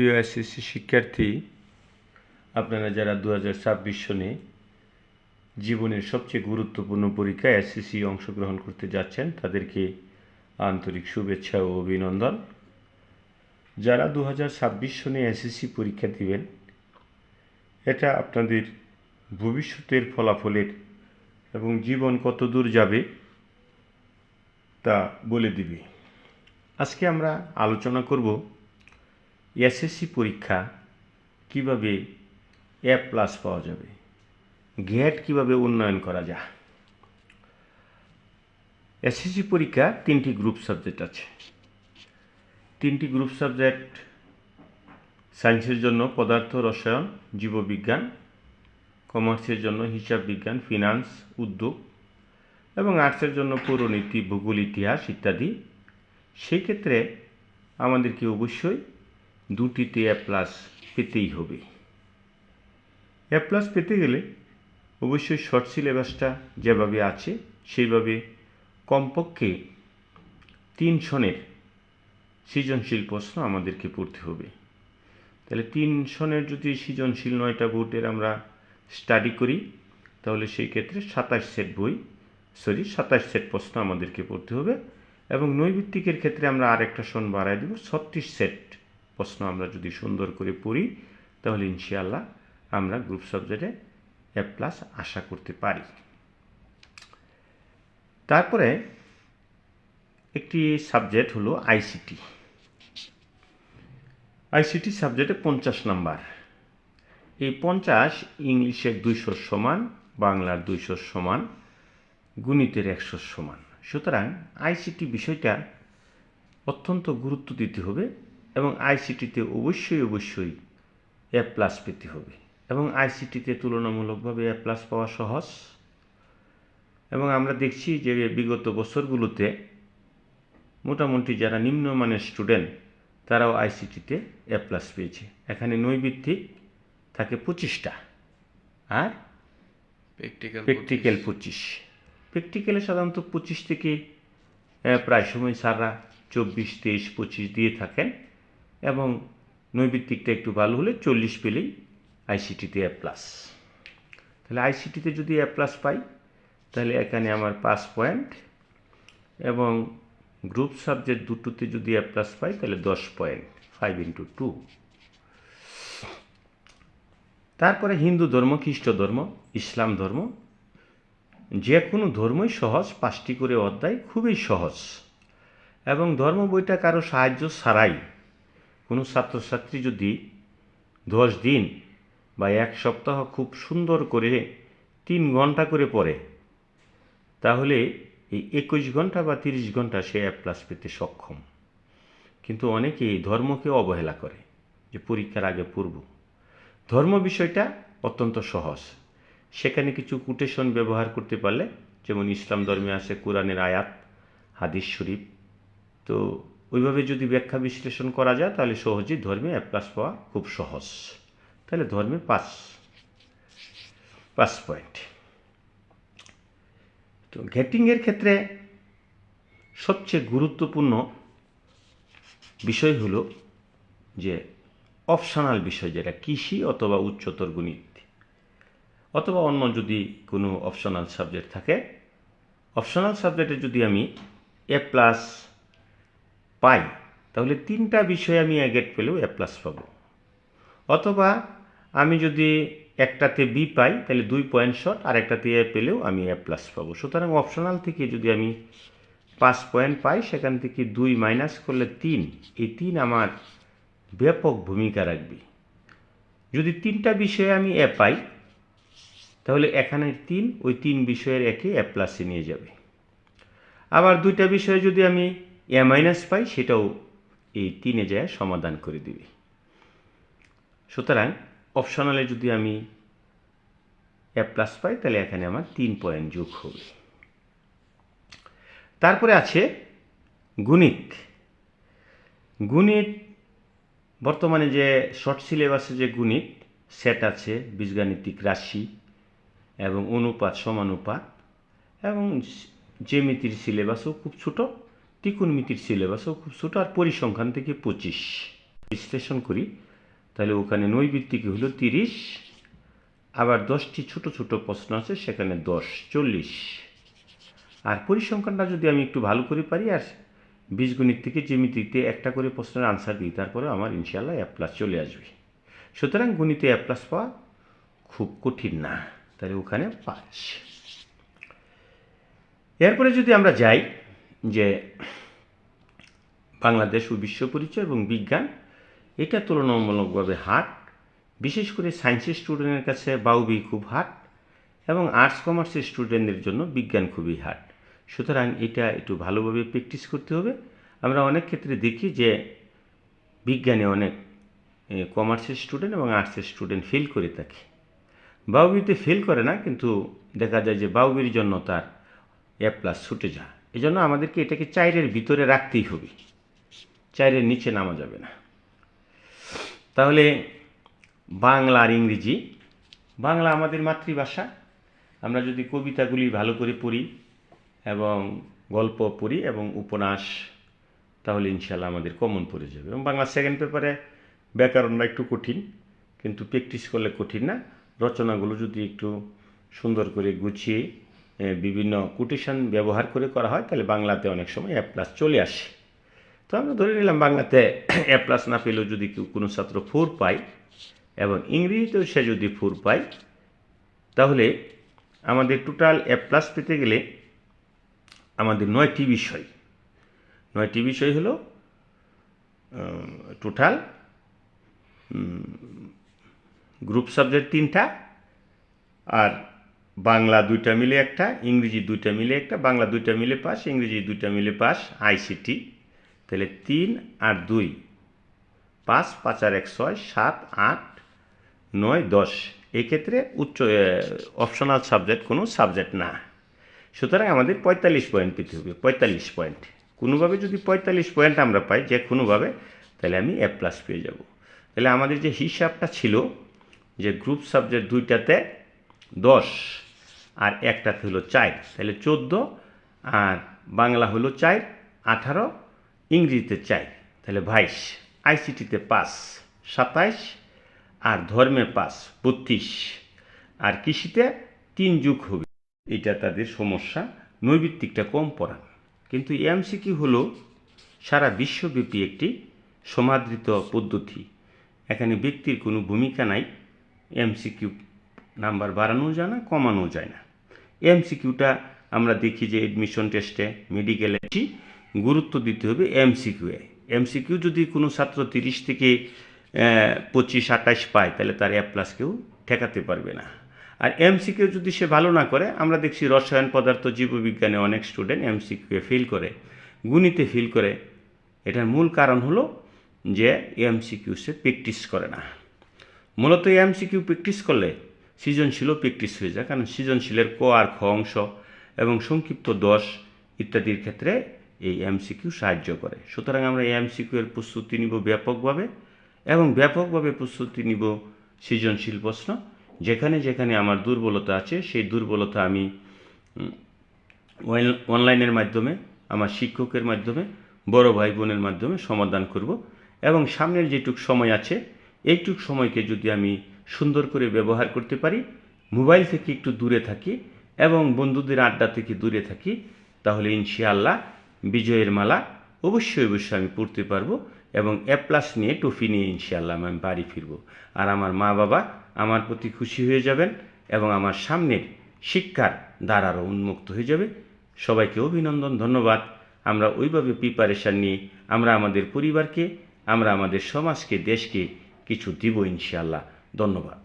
প্রিয় এসএসসি শিক্ষার্থী, আপনারা যারা দু হাজার ছাব্বিশ সনে জীবনের সবচেয়ে গুরুত্বপূর্ণ পরীক্ষায় এসএসসি অংশগ্রহণ করতে যাচ্ছেন, তাদেরকে আন্তরিক শুভেচ্ছা ও অভিনন্দন। যারা দু হাজার ছাব্বিশ সনে এসএসসি পরীক্ষা দিবেন, এটা আপনাদের ভবিষ্যতের ফলাফলের এবং জীবন কত দূর যাবে, তা বলে দিবে। আজকে আমরা আলোচনা করব এসএসসি পরীক্ষা কীভাবে এ প্লাস পাওয়া যাবে? গ্যাট কীভাবে উন্নয়ন করা যায়? এসএসসি পরীক্ষা তিনটি গ্রুপ সাবজেক্ট আছে। তিনটি গ্রুপ সাবজেক্ট সায়েন্সের জন্য পদার্থ, রসায়ন, জীববিজ্ঞান কমার্সের জন্য হিসাব বিজ্ঞান ফিনান্স উদ্যোগ এবং আর্টসের জন্য পৌরনীতি, ভূগোল, ইতিহাস ইত্যাদি। সেই ক্ষেত্রে আমাদেরকে অবশ্যই দুটিতে এ প্লাস পেতেই হবে। এ প্লাস পেতে গেলে অবশ্যই শর্ট সিলেবাসটা যেভাবে আছে, সেইভাবে কমপক্ষে তিন সনের সৃজনশীল প্রশ্ন আমাদেরকে পড়তে হবে। তাহলে তিন সনের যদি সৃজনশীল নয়টা বোর্ডের আমরা স্টাডি করি, তাহলে সেই ক্ষেত্রে সাতাশ সেট বই সরি সাতাশ সেট প্রশ্ন আমাদেরকে পড়তে হবে এবং নৈবিত্তিকের ক্ষেত্রে আমরা আরেকটা সন বাড়াই দেব, ছত্রিশ সেট প্রশ্ন আমরা যদি সুন্দর করে পড়ি, তাহলে ইনশাআল্লাহ আমরা গ্রুপ সাবজেক্টে এ প্লাস আশা করতে পারি। তারপরে একটি সাবজেক্ট হলো আইসিটি আইসিটি সাবজেক্টে পঞ্চাশ নাম্বার। এই পঞ্চাশ ইংলিশের দুইশো সমান, বাংলার দুইশো সমান, গণিতের একশো সমান। সুতরাং আইসিটি বিষয়টা অত্যন্ত গুরুত্ব দিতে হবে এবং আইসিটিতে অবশ্যই অবশ্যই এ প্লাস পেতে হবে। এবং আইসিটিতে তুলনামূলকভাবে এ প্লাস পাওয়া সহজ। এবং আমরা দেখছি যে বিগত বছরগুলোতে মোটামুটি যারা নিম্নমানের স্টুডেন্ট তারাও আইসিটিতে এ প্লাস পেয়েছে। এখানে নৈবিত্তিক থাকে পঁচিশটা। আর প্র্যাকটিক্যাল প্র্যাকটিক্যাল পঁচিশ। প্র্যাকটিক্যালে সাধারণত পঁচিশ থেকে প্রায় সময় সারা চব্বিশ তেইশ পঁচিশ দিয়ে থাকেন। এবং নৈবিত্তিকটা একটু ভালো হলে চল্লিশ পেলেই আইসিটিতে এ প্লাস তাহলে আইসিটিতে যদি এ প্লাস পাই, তাহলে এখানে আমার পাঁচ পয়েন্ট এবং গ্রুপ সাবজেক্ট দুটোতে যদি এ প্লাস পাই, তাহলে দশ পয়েন্ট ফাইভ ইন্টু টু তারপরে হিন্দু ধর্ম, খ্রিস্ট ধর্ম, ইসলাম ধর্ম, যে কোনো ধর্মই সহজ, পাঁচটি করে অধ্যায় খুবই সহজ। এবং ধর্ম বইটা কারও সাহায্য ছাড়াই কোনো ছাত্রছাত্রী যদি দশ দিন বা এক সপ্তাহ খুব সুন্দর করে তিন ঘণ্টা করে পড়ে, তাহলে এই একুশ ঘণ্টা বা তিরিশ ঘণ্টা সে এ প্লাস পেতে সক্ষম। কিন্তু অনেকেই ধর্মকে অবহেলা করে যে পরীক্ষার আগে পূর্ব ধর্ম বিষয়টা অত্যন্ত সহজ। সেখানে কিছু কুটেশন ব্যবহার করতে পারলে, যেমন ইসলাম ধর্মে আছে কোরআনের আয়াত, হাদিস শরীফ। তো ওইভাবে যদি ব্যাখ্যা বিশ্লেষণ করা যায়, তাহলে সহজেই ধর্মে এ প্লাস পাওয়া খুব সহজ। তাহলে ধর্মে পাঁচ পাঁচ পয়েন্ট তো ঘেটিংয়ের ক্ষেত্রে সবচেয়ে গুরুত্বপূর্ণ বিষয় হলো যে অপশনাল বিষয়, যেটা কৃষি অথবা উচ্চতর গণিত। অথবা অন্য যদি কোনো অপশনাল সাবজেক্ট থাকে অপশনাল সাবজেক্টে যদি আমি এ প্লাস পাই, তাহলে তিনটা বিষয়ে আমি এ পেলেও এ প্লাস পাবো। অথবা আমি যদি একটাতে বি পাই, তাহলে দুই পয়েন্ট শট আর একটাতে এ পেলেও আমি এ প্লাস পাবো। সুতরাং অপশনাল থেকে যদি আমি পাঁচ পয়েন্ট পাই, সেখান থেকে দুই মাইনাস করলে তিন। এই তিন আমার ব্যাপক ভূমিকা রাখবে। যদি তিনটা বিষয়ে আমি এ পাই, তাহলে এখানে তিন, ওই তিন বিষয়ের একে এ প্লাসে নিয়ে যাবে। আবার দুইটা বিষয়ে যদি আমি এ মাইনাস পাই সেটাও এই তিনে যায় সমাধান করে দিবে। সুতরাং অপশনালে যদি আমি এ প্লাস পাই, তাহলে এখানে আমার তিন পয়েন্ট যোগ হবে। তারপরে আছে গণিত। গণিত বর্তমানে যে শর্ট সিলেবাসে যে গণিত সেট আছে বীজগাণিতিক রাশি এবং অনুপাত সমানুপাত এবং জ্যামিতির সিলেবাসও খুব ছোট। ত্রিকোণমিতির সিলেবাসও খুব ছোট আর পরিসংখ্যান থেকে পঁচিশ। বিশ্লেষণ করি। তাহলে ওখানে নৈবিত্তিক হলো তিরিশ, আবার দশটি ছোট ছোট প্রশ্ন আছে, সেখানে দশ, চল্লিশ। আর পরিসংখ্যানটা যদি আমি একটু ভালো করে পারি, আর বীজগণিত থেকে জ্যামিতিতে একটা করে প্রশ্নের আনসার দিই, তারপরে আমার ইনশাল্লাহ এ প্লাস চলে আসবে। সুতরাং গণিতে এ প্লাস পাওয়া খুব কঠিন না। তাহলে ওখানে পাঁচ এরপরে যদি আমরা যাই যে বাংলাদেশ ও বিশ্ব পরিচয় এবং বিজ্ঞান, এটা তুলনামূলকভাবে হার্ড, বিশেষ করে সায়েন্সের স্টুডেন্টের কাছে বাউবি খুব হার্ড এবং আর্টস কমার্সের স্টুডেন্টদের জন্য বিজ্ঞান খুবই হার্ড। সুতরাং এটা একটু ভালোভাবে প্র্যাকটিস করতে হবে। আমরা অনেক ক্ষেত্রে দেখি যে বিজ্ঞানে অনেক কমার্সের স্টুডেন্ট এবং আর্টসের স্টুডেন্ট ফেল করে থাকে। বাউবিতে ফেল করে না, কিন্তু দেখা যায় যে বাউবির জন্য তার এ প্লাস ছুটে যায়। এজন্য আমাদেরকে এটাকে চাইরের ভিতরে রাখতেই হবে। চাইরের নিচে নামা যাবে না। তাহলে বাংলা আর ইংরেজি, বাংলা আমাদের মাতৃভাষা। আমরা যদি কবিতাগুলি ভালো করে পড়ি এবং গল্প পড়ি এবং উপন্যাস, তাহলে ইনশাল্লাহ আমাদের কমন পড়ে যাবে। এবং বাংলা সেকেন্ড পেপারে ব্যাকরণটা একটু কঠিন, কিন্তু প্র্যাকটিস করলে কঠিন না। রচনাগুলো যদি একটু সুন্দর করে গুছিয়ে বিভিন্ন কোটেশন ব্যবহার করে করা হয়, তাহলে বাংলাতে অনেক সময় এ প্লাস চলে আসে। তো আমরা ধরে নিলাম বাংলাতে এ প্লাস না পেলেও যদি কোনো ছাত্র ফোর পায় এবং ইংরেজিতেও সে যদি ফোর পায়, তাহলে আমাদের টোটাল এ প্লাস পেতে গেলে আমাদের নয়টি বিষয়। নয়টি বিষয় হলো টোটাল গ্রুপ সাবজেক্ট তিনটা আর বাংলা দুইটা মিলে একটা, ইংরেজি দুইটা মিলে একটা, বাংলা দুইটা মিলে পাস ইংরেজি দুইটা মিলে পাস আইসিটি তাহলে তিন আর দুই, পাঁচ পাঁচ আর এক ছয়, সাত, আট, নয়, দশ। এক্ষেত্রে উচ্চ অপশনাল সাবজেক্ট কোনো সাবজেক্ট না। সুতরাং আমাদের পঁয়তাল্লিশ পয়েন্ট পেতে হবে, পঁয়তাল্লিশ পয়েন্ট কোনোভাবে যদি পঁয়তাল্লিশ পয়েন্ট আমরা পাই, যে কোনোভাবে, তাহলে আমি এ প্লাস পেয়ে যাব। তাহলে আমাদের যে হিসাবটা ছিল, যে গ্রুপ সাবজেক্ট দুইটাতে দশ আর একটাতে হলো চার। তাহলে চোদ্দ আর বাংলা হলো চার, আঠারো, ইংরেজিতে চার। তাহলে বাইশ, আইসিটিতে পাঁচ, সাতাইশ আর ধর্মে পাঁচ, বত্রিশ। আর কৃষিতে তিন যুগ হবে। এটা তাদের সমস্যা, নৈবিত্তিকটা কম পড়া কিন্তু এমসিকিউ হলো সারা বিশ্বব্যাপী একটি সমাদৃত পদ্ধতি। এখানে ব্যক্তির কোনো ভূমিকা নাই। এমসিকিউ নাম্বার বাড়ানো যায় না, কমানো যায় না। এমসিকিউটা আমরা দেখি যে এডমিশন টেস্টে মেডিকেলে গুরুত্ব দিতে হবে এমসিকিউ এ এমসিকিউ যদি কোনো ছাত্র তিরিশ থেকে পঁচিশ, আঠাশ পায়, তাহলে তার এ প্লাস কেউ ঠেকাতে পারবে না। আর এমসিকিউ যদি সে ভালো না করে, আমরা দেখছি রসায়ন পদার্থ, জীববিজ্ঞানে অনেক স্টুডেন্ট এমসিকিউ এ ফেল করে, গুণিতে ফেল করে। এটার মূল কারণ হলো যে এমসিকিউ সে প্র্যাকটিস করে না। মূলত এমসিকিউ প্র্যাকটিস করলে সৃজনশীলও প্র্যাকটিস হয়ে যায়, কারণ সৃজনশীলের ক আর খ অংশ এবং সংক্ষিপ্ত দশ ইত্যাদির ক্ষেত্রে এই এমসিকিউ সাহায্য করে। সুতরাং আমরা এই এমসিকিউ এর প্রস্তুতি নিব ব্যাপকভাবে এবং ব্যাপকভাবে প্রস্তুতি নিব সৃজনশীল প্রশ্ন। যেখানে যেখানে আমার দুর্বলতা আছে, সেই দুর্বলতা আমি অনলাইনের মাধ্যমে, আমার শিক্ষকের মাধ্যমে, বড় ভাই বোনের মাধ্যমে সমাধান করব এবং সামনের যেটুক সময় আছে এইটুক সময়কে যদি আমি সুন্দর করে ব্যবহার করতে পারি, মোবাইল থেকে একটু দূরে থাকি এবং বন্ধুদের আড্ডা থেকে দূরে থাকি, তাহলে ইনশাআল্লাহ বিজয়ের মালা অবশ্যই অবশ্যই আমি পড়তে পারব এবং এ প্লাস নিয়ে টফি নিয়ে ইনশাআল্লাহ আমি বাড়ি ফিরবো। আর আমার মা বাবা আমার প্রতি খুশি হয়ে যাবেন এবং আমার সামনের শিক্ষার দ্বার আরও উন্মুক্ত হয়ে যাবে। সবাইকে অভিনন্দন, ধন্যবাদ। আমরা ওইভাবে প্রিপারেশান নিয়ে আমরা আমাদের পরিবারকে, আমরা আমাদের সমাজকে, দেশকে কিছু দিব ইনশাআল্লাহ ধন্যবাদ